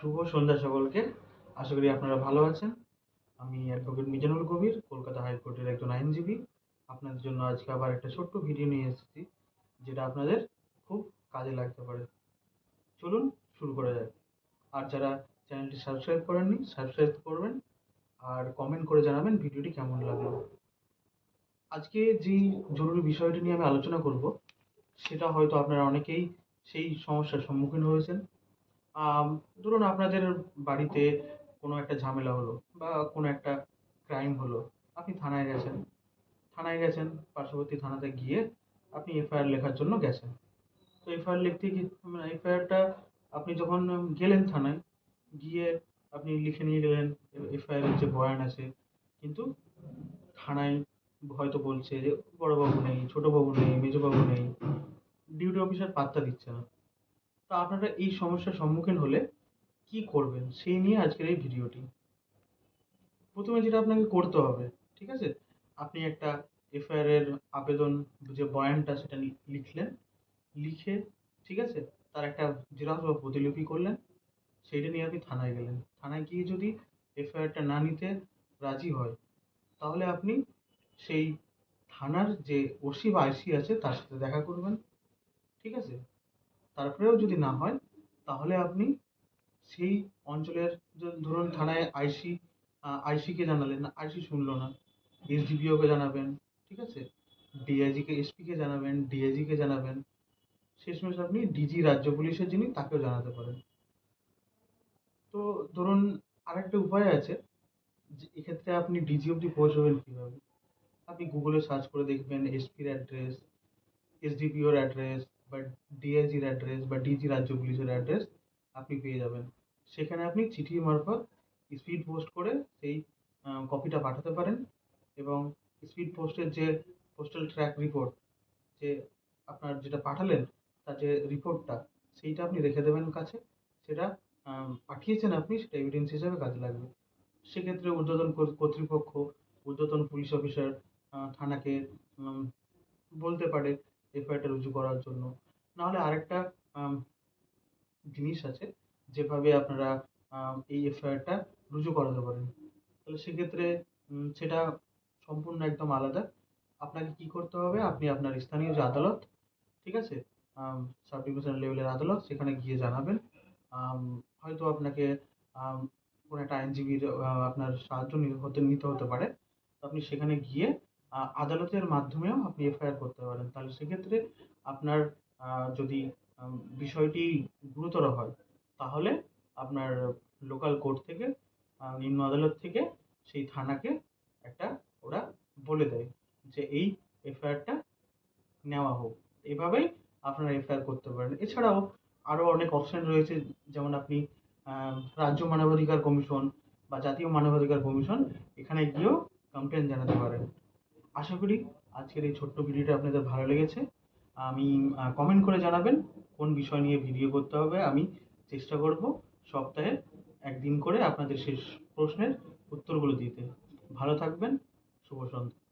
শুভ সন্ধ্যা সকলকে। আশা করি আপনারা ভালো আছেন। আমি অ্যাডভোকেট মিজানুল কবির, কলকাতা হাইকোর্টের একজন আইনজীবী। আপনাদের জন্য আজকে আবার একটা ছোট্ট ভিডিও নিয়ে এসেছি, যেটা আপনাদের খুব কাজে লাগতে পারে। চলুন শুরু করা যাক। আর যারা চ্যানেলটি সাবস্ক্রাইব করেননি সাবস্ক্রাইব করবেন, আর কমেন্ট করে জানাবেন ভিডিওটি কেমন লাগল। আজকে যেই জরুরি বিষয়টি নিয়ে আমি আলোচনা করব, সেটা হয়তো আপনারা অনেকেই সেই সমস্যার সম্মুখীন হয়েছেন। ধরুন আপনাদের বাড়িতে কোনো একটা ঝামেলা হলো বা কোনো একটা ক্রাইম হলো, আপনি থানায় গেছেন। থানায় গেছেন, পার্শ্ববর্তী থানাতে গিয়ে আপনি এফআইআর লেখার জন্য গেছেন। তো এফআইআর লিখতে গিয়ে মানে এফআইআরটা আপনি যখন গেলেন থানায়, গিয়ে আপনি লিখে নিয়ে গেলেন এফআইআর যে বয়ান আছে, কিন্তু থানায় হয়তো বলছে যে বড়বাবু নেই, ছোটবাবু নেই, মেজবাবু নেই ডিউটি অফিসার পাত্তা দিচ্ছে না। তা আপনারা এই সমস্যার সম্মুখীন হলে কি করবেন? সেই নিয়ে আজকের এই ভিডিওটি। প্রথমে যেটা আপনাকে করতে হবে, ঠিক আছে? আপনি একটা এফআইআর এর আবেদন যে বয়ানটা সেটা লিখলেন, লিখে, ঠিক আছে? তার একটা জেরক্স বা প্রতিলিপি করলেন, সেইটা নিয়ে আপনি থানায় গেলেন। থানায় গিয়ে যদি এফআইআরটা না নিতে রাজি হয়, তাহলে আপনি সেই থানার যে ওসি বা আইসি আছে তার সাথে দেখা করবেন, ঠিক আছে? তারপরেও যদি না হয়, তাহলে আপনি সেই অঞ্চলের ধরুন থানায় আইসি আইসিকে জানালেন, আইসি শুনলো না। এসডিপিওকে জানাবেন, ঠিক আছে? ডিআইজিকে, এসপিকে জানাবেন, ডিআইজিকে জানাবেন। শেষমেশ আপনি ডিজি রাজ্য পুলিশের যিনি, তাকেও জানাতে পারেন। তো ধরুন আরেকটা উপায় আছে, যে এক্ষেত্রে আপনি ডিজি অবধি পৌঁছবেন কীভাবে? আপনি গুগলে সার্চ করে দেখবেন এসপির অ্যাড্রেস, এসডিপিওর অ্যাড্রেস বা ডিআইজির অ্যাড্রেস বা ডিজি রাজ্য পুলিশের অ্যাড্রেস আপনি পেয়ে যাবেন। সেখানে আপনি চিঠি মারফত স্পিড পোস্ট করে সেই কপিটা পাঠাতে পারেন এবং স্পিড পোস্টের যে পোস্টাল ট্র্যাক রিপোর্ট যে আপনার যেটা পাঠালেন, তার যে রিপোর্টটা সেইটা আপনি রেখে দেবেন কাছে। সেটা পাঠিয়েছেন আপনি, সেটা এভিডেন্স হিসাবে কাজে লাগবে। সেক্ষেত্রে ঊর্ধ্বতন কর্তৃপক্ষ, ঊর্ধ্বতন পুলিশ অফিসার থানাকে বলতে পারে এফআইআরটা রুজু করার জন্য। নাহলে আরেকটা জিনিস আছে যেভাবে আপনারা এই এফআইআরটা রুজু করাতে পারেন। তাহলে সেক্ষেত্রে সেটা সম্পূর্ণ একদম আলাদা। আপনাকে কি করতে হবে? আপনি আপনার স্থানীয় যে আদালত, ঠিক আছে? সাব ডিভিশন লেভেলের আদালত, সেখানে গিয়ে জানাবেন। হয়তো আপনাকে কোনো একটা আইনজীবীর আপনার সাহায্য হতে, নিতে হতে পারে। তো আপনি সেখানে গিয়ে আদালতের মাধ্যমেও আপনি এফআইআর করতে পারেন। তাহলে সেক্ষেত্রে আপনার যদি বিষয়টি গুরুতর হয়, তাহলে আপনার লোকাল কোর্ট থেকে নিম্ন আদালত থেকে সেই থানাকে একটা ওরা বলে দেয় যে এই এফআইআরটা নেওয়া হোক। এভাবেই আপনারা এফআইআর করতে পারেন। এছাড়াও আরও অনেক অপশন রয়েছে, যেমন আপনি রাজ্য মানবাধিকার কমিশন বা জাতীয় মানবাধিকার কমিশন এখানে গিয়েও কমপ্লেন জানাতে পারেন। আশা করি আজকের এই ছোট্ট ভিডিওটা আপনাদের ভালো লেগেছে। আমি কমেন্ট করে জানাবেন কোন বিষয় নিয়ে ভিডিও করতে হবে। আমি চেষ্টা করব সপ্তাহে একদিন করে আপনাদের শেষ প্রশ্নের উত্তরগুলো দিতে। ভালো থাকবেন, শুভ সন্ধ্যা।